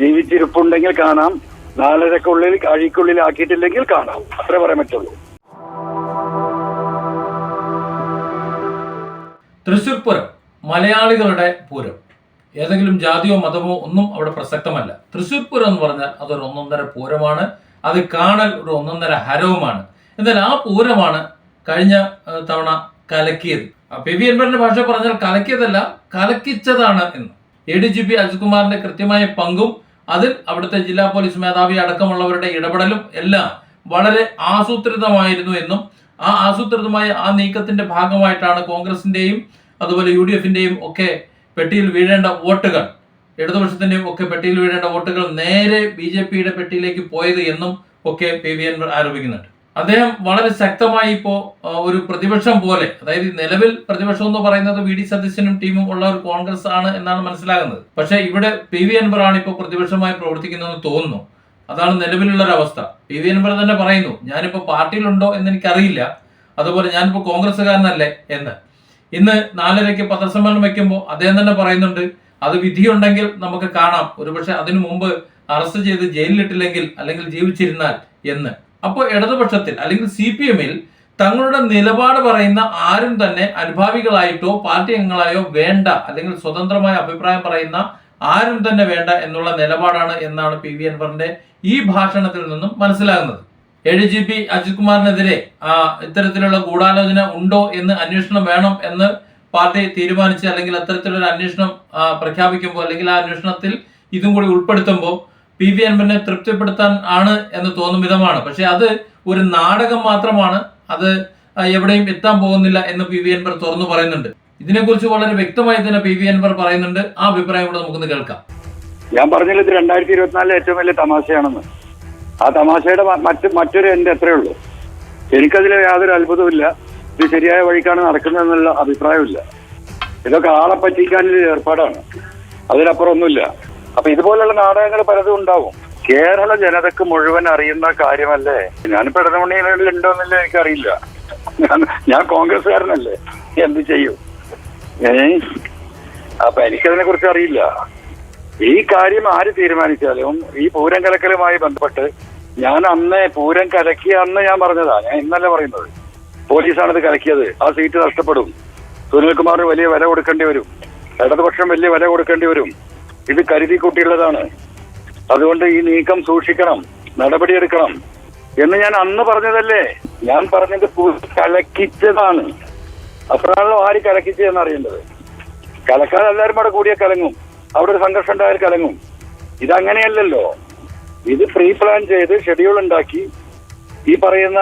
ജീവിച്ചിരിപ്പുണ്ടെങ്കിൽ കാണാം. നാലരക്കുള്ളിൽ അഴിക്കുള്ളിൽ ആക്കിയിട്ടില്ലെങ്കിൽ കാണാം. അത്ര പറയാൻ പറ്റുള്ളൂ തൃശൂർ പൂരം മലയാളികളുടെ പൂരം. ഏതെങ്കിലും ജാതിയോ മതമോ ഒന്നും അവിടെ പ്രസക്തമല്ല. തൃശൂർ പൂരം എന്ന് പറഞ്ഞാൽ അതൊരു ഒന്നൊന്നര പൂരമാണ്. അത് കാണൽ ഒരു ഒന്നൊന്നര ഹരവുമാണ്. എന്നാൽ ആ പൂരമാണ് കഴിഞ്ഞ തവണ കലക്കിയത്. പി വി എൻപറിന്റെ ഭാഷ പറഞ്ഞാൽ കലക്കിയതല്ല കലക്കിച്ചതാണ് എന്ന്. A D G P Ajith കുമാറിന്റെ കൃത്യമായ പങ്കും അതിൽ അവിടുത്തെ ജില്ലാ പോലീസ് മേധാവി അടക്കമുള്ളവരുടെ ഇടപെടലും എല്ലാം വളരെ ആസൂത്രിതമായിരുന്നു എന്നും ആ ആസൂത്രിതമായ ആ നീക്കത്തിന്റെ ഭാഗമായിട്ടാണ് കോൺഗ്രസിന്റെയും അതുപോലെ യു ഡി എഫിന്റെയും ഒക്കെ പെട്ടിയിൽ വീഴേണ്ട വോട്ടുകൾ ഇടതുപക്ഷത്തിന്റെയും ഒക്കെ പെട്ടിയിൽ വീഴേണ്ട വോട്ടുകൾ നേരെ ബി ജെ പിയുടെ പെട്ടിയിലേക്ക് പോയത് എന്നും ഒക്കെ പി വി എൻ ആരോപിക്കുന്നുണ്ട്. അദ്ദേഹം വളരെ ശക്തമായി ഇപ്പോ ഒരു പ്രതിപക്ഷം പോലെ അതായത് നിലവിൽ പ്രതിപക്ഷം എന്ന് പറയുന്നത് വി ഡി സതീശനും ടീമും ഉള്ള ഒരു കോൺഗ്രസ് ആണ് എന്നാണ് മനസ്സിലാകുന്നത്. പക്ഷെ ഇവിടെ പി വി അൻവർ ആണ് ഇപ്പോൾ പ്രതിപക്ഷമായി പ്രവർത്തിക്കുന്നതെന്ന് തോന്നുന്നു. അതാണ് നിലവിലുള്ള ഒരു അവസ്ഥ. പി വി അൻവർ തന്നെ പറയുന്നു ഞാനിപ്പോ പാർട്ടിയിലുണ്ടോ എന്ന് എനിക്കറിയില്ല. അതുപോലെ ഞാനിപ്പോ കോൺഗ്രസ്സുകാരനല്ലേ എന്ന്. ഇന്ന് നാലരയ്ക്ക് പത്രസമ്മേളനം വെക്കുമ്പോൾ അദ്ദേഹം തന്നെ പറയുന്നുണ്ട് അത് വിധിയുണ്ടെങ്കിൽ നമുക്ക് കാണാം. ഒരുപക്ഷെ അതിനു മുമ്പ് അറസ്റ്റ് ചെയ്ത് ജയിലിലിട്ടില്ലെങ്കിൽ അല്ലെങ്കിൽ ജീവിച്ചിരുന്നാൽ എന്ന്. അപ്പോൾ ഇടതുപക്ഷത്തിൽ അല്ലെങ്കിൽ സി പി എമ്മിൽ തങ്ങളുടെ നിലപാട് പറയുന്ന ആരും തന്നെ അനുഭാവികളായിട്ടോ പാർട്ടി അംഗങ്ങളായോ വേണ്ട അല്ലെങ്കിൽ സ്വതന്ത്രമായ അഭിപ്രായം പറയുന്ന ആരും തന്നെ വേണ്ട എന്നുള്ള നിലപാടാണ് എന്നാണ് പി വി അൻവറിന്റെ ഈ ഭാഷണത്തിൽ നിന്നും മനസ്സിലാകുന്നത്. A D G P Ajith കുമാറിനെതിരെ ഇത്തരത്തിലുള്ള ഗൂഢാലോചന ഉണ്ടോ എന്ന് അന്വേഷണം വേണം എന്ന് പാർട്ടി തീരുമാനിച്ച് അല്ലെങ്കിൽ അത്തരത്തിലൊരു അന്വേഷണം പ്രഖ്യാപിക്കുമ്പോൾ അല്ലെങ്കിൽ ആ അന്വേഷണത്തിൽ ഇതും കൂടി ഉൾപ്പെടുത്തുമ്പോൾ പി വി അൻപനെ തൃപ്തിപ്പെടുത്താൻ ആണ് എന്ന് തോന്നും വിധമാണ്. പക്ഷെ അത് ഒരു നാടകം മാത്രമാണ്. അത് എവിടെയും എത്താൻ പോകുന്നില്ല എന്ന് പി വി അൻപർ തുറന്നു പറയുന്നുണ്ട്. ഇതിനെക്കുറിച്ച് വളരെ വ്യക്തമായി തന്നെ പി വി അൻപർ പറയുന്നുണ്ട്. ആ അഭിപ്രായം കൂടെ നമുക്കൊന്ന് കേൾക്കാം. ഞാൻ പറഞ്ഞില്ല ഇത് രണ്ടായിരത്തി ഇരുപത്തിനാലിലെ ഏറ്റവും വലിയ തമാശയാണെന്ന്. ആ തമാശയുടെ മറ്റ് മറ്റൊരു എന്റെ എത്രയേ ഉള്ളൂ. എനിക്കതിൽ യാതൊരു അത്ഭുതമില്ല ഇത് ശരിയായ വഴിക്കാണ് നടക്കുന്നതെന്നുള്ള അഭിപ്രായമില്ല ഇതൊക്കെ ആളെ പറ്റിക്കാനുള്ള ഏർപ്പാടാണ്. അതിനപ്പുറം ഒന്നുമില്ല. അപ്പൊ ഇതുപോലുള്ള നാടകങ്ങൾ പലതും ഉണ്ടാവും. കേരള ജനതക്ക് മുഴുവൻ അറിയുന്ന കാര്യമല്ലേ? ഞാൻ ഞാനിപ്പോ ഉണ്ടോ ഉണ്ടോന്നില്ല എനിക്കറിയില്ല. ഞാൻ ഞാൻ കോൺഗ്രസ്സുകാരനല്ലേ? എന്ത് ചെയ്യും? ഏ? അപ്പൊ എനിക്കതിനെ കുറിച്ച് അറിയില്ല. ഈ കാര്യം ആര് തീരുമാനിച്ചാലും ഈ പൂരം കലക്കലുമായി ബന്ധപ്പെട്ട് ഞാൻ അന്ന് പൂരം കലക്കിയ അന്ന് ഞാൻ പറഞ്ഞതാ. ഞാൻ ഇന്നല്ല പറയുന്നത്. പോലീസാണ് ഇത് കലക്കിയത്. ആ സീറ്റ് നഷ്ടപ്പെടും. സുനിൽകുമാറിന് വലിയ വില കൊടുക്കേണ്ടി വരും. ഇടതുപക്ഷം വലിയ വില കൊടുക്കേണ്ടി വരും. ഇത് കരുതി കൂട്ടിയുള്ളതാണ്. അതുകൊണ്ട് ഈ നീക്കം സൂക്ഷിക്കണം നടപടിയെടുക്കണം എന്ന് ഞാൻ അന്ന് പറഞ്ഞതല്ലേ. ഞാൻ പറഞ്ഞത് കലക്കിച്ചതാണ്. അപ്പോഴാണല്ലോ ആര് കലക്കിച്ചതെന്ന് അറിയേണ്ടത് കലക്കാൻ എല്ലാവരും അവിടെ കൂടിയ കലങ്ങും. അവിടെ ഒരു സംഘർഷം ഉണ്ടായാൽ കലങ്ങും. ഇതങ്ങനെയല്ലല്ലോ. ഇത് പ്രീ പ്ലാൻ ചെയ്ത് ഷെഡ്യൂൾ ഉണ്ടാക്കി ഈ പറയുന്ന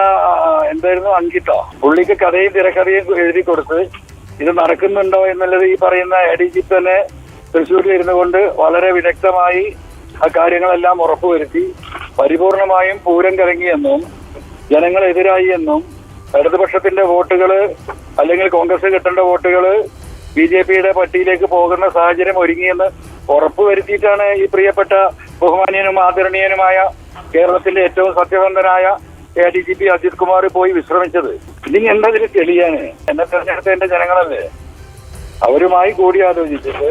എന്തായിരുന്നു അങ്കിത്ത പുള്ളിക്ക് കഥയും തിരക്കഥയും എഴുതി കൊടുത്ത് ഇത് നടക്കുന്നുണ്ടോ എന്നുള്ളത് ഈ പറയുന്ന എ ഡി ജി തന്നെ തൃശ്ശൂരിൽ ഇരുന്നു കൊണ്ട് വളരെ വിദഗ്ധമായി ആ കാര്യങ്ങളെല്ലാം ഉറപ്പുവരുത്തി പരിപൂർണമായും പൂരം കലങ്ങിയെന്നും ജനങ്ങൾ എതിരായി എന്നും ഇടതുപക്ഷത്തിന്റെ വോട്ടുകൾ അല്ലെങ്കിൽ കോൺഗ്രസ് കിട്ടേണ്ട വോട്ടുകൾ ബി ജെ പിയുടെ പട്ടിയിലേക്ക് പോകുന്ന സാഹചര്യം ഒരുങ്ങിയെന്ന് ഉറപ്പുവരുത്തിയിട്ടാണ് ഈ പ്രിയപ്പെട്ട ബഹുമാനീയനും ആദരണീയനുമായ കേരളത്തിന്റെ ഏറ്റവും സത്യസന്ധനായ A D G P Ajith Kumar പോയി വിശ്രമിച്ചത്. ഇനി എന്താ ഇതിന് തെളിയാന്? എന്നെ തെരഞ്ഞെടുത്ത എന്റെ ജനങ്ങളല്ലേ? അവരുമായി കൂടിയാലോചിച്ചിട്ട്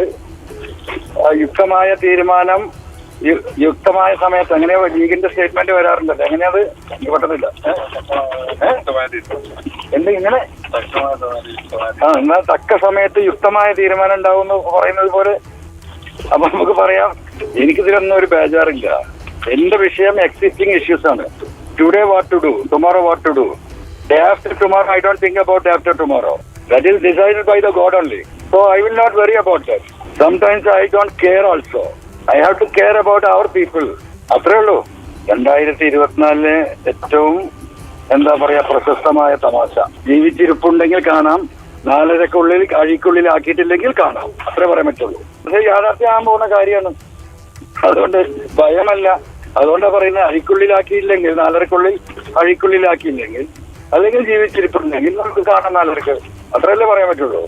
യുക്തമായ തീരുമാനം യുക്തമായ സമയത്ത് അങ്ങനെ ലീഗിന്റെ സ്റ്റേറ്റ്മെന്റ് വരാറുണ്ടല്ലോ എങ്ങനെയത്? അത്? ഏ? എന്ത് ഇങ്ങനെ? ആ എന്നാൽ തക്ക സമയത്ത് യുക്തമായ തീരുമാനം ഉണ്ടാവും എന്ന് പറയുന്നത് പോലെ അപ്പൊ നമുക്ക് പറയാം. എനിക്കിതിലൊന്നും ഒരു ബേജാറില്ല. എന്റെ വിഷയം എക്സിസ്റ്റിംഗ് ഇഷ്യൂസ് ആണ്. Today what to do tomorrow what to do day after tomorrow I don't think about after tomorrow that is decided by the god only so I will not very about that sometimes I don't care also I have to care about our people അത്രേ ഉള്ളൂ. രണ്ടായിരത്തി ഇരുപത്തിനാലിലെ ഏറ്റവും എന്താ പറയാ പ്രശസ്തമായ തമാശ. ജീവിച്ചിരിപ്പുണ്ടെങ്കിൽ കാണാം. നാലരക്കുള്ളിൽ അഴിക്കുള്ളിൽ ആക്കിയിട്ടില്ലെങ്കിൽ കാണാം. അത്രേ പറയാൻ പറ്റുള്ളൂ. പക്ഷേ യാഥാർത്ഥ്യമാകാൻ പോകുന്ന കാര്യമാണ്. അതുകൊണ്ട് ഭയമല്ല. അതുകൊണ്ടാണ് പറയുന്നത് അഴിക്കുള്ളിലാക്കിയില്ലെങ്കിൽ നാലരക്കുള്ളിൽ അഴിക്കുള്ളിലാക്കിയില്ലെങ്കിൽ അല്ലെങ്കിൽ ജീവിച്ചിരിപ്പുണ്ടെങ്കിൽ നമുക്ക് കാണാം നാലരക്ക്. അത്രയല്ലേ പറയാൻ പറ്റുള്ളൂ?